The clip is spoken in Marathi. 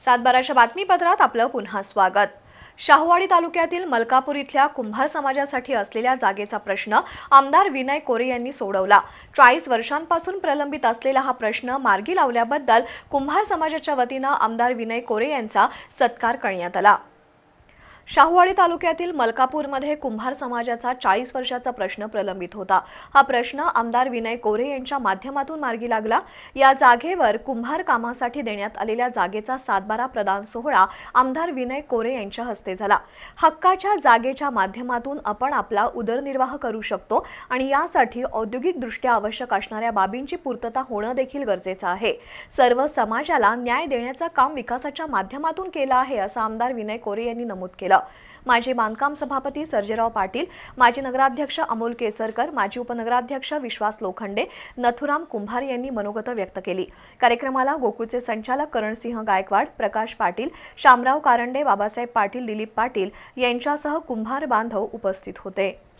सातबाराच्या बातमीपत्रात आपलं पुन्हा स्वागत. शाहूवाडी तालुक्यातील मलकापूर इथल्या कुंभार समाजासाठी असलेल्या जागेचा प्रश्न आमदार विनय कोरे यांनी सोडवला. चाळीस वर्षांपासून प्रलंबित असलेला हा प्रश्न मार्गी लावल्याबद्दल कुंभार समाजाच्या वतीनं आमदार विनय कोरे यांचा सत्कार करण्यात आला. शाहूवाडी तालुक्यातील मलकापूरमध्ये कुंभार समाजाचा चाळीस वर्षाचा प्रश्न प्रलंबित होता. हा प्रश्न आमदार विनय कोरे यांच्या माध्यमातून मार्गी लागला. या जागेवर कुंभार कामासाठी देण्यात आलेल्या जागेचा सातबारा प्रदान सोहळा आमदार विनय कोरे यांच्या हस्ते झाला. हक्काच्या जागेच्या माध्यमातून आपण आपला उदरनिर्वाह करू शकतो आणि यासाठी औद्योगिकदृष्ट्या आवश्यक असणाऱ्या बाबींची पूर्तता होणं देखील गरजेचं आहे. सर्व समाजाला न्याय देण्याचं काम विकासाच्या माध्यमातून केलं आहे असं आमदार विनय कोरे यांनी नमूद केलं. माजी बांधकाम सभापती सर्जेराव पाटील माजी नगराध्यक्ष अमोल केसरकर माजी उपनगराध्यक्ष विश्वास लोखंडे नथुराम कुंभार यांनी मनोगत व्यक्त केली. कार्यक्रमाला गोकुळचे संचालक करणसिंह गायकवाड प्रकाश पाटील शामराव कारंडे बाबासाहेब पाटील दिलीप पाटील यांच्यासह कुंभार बांधव उपस्थित होते.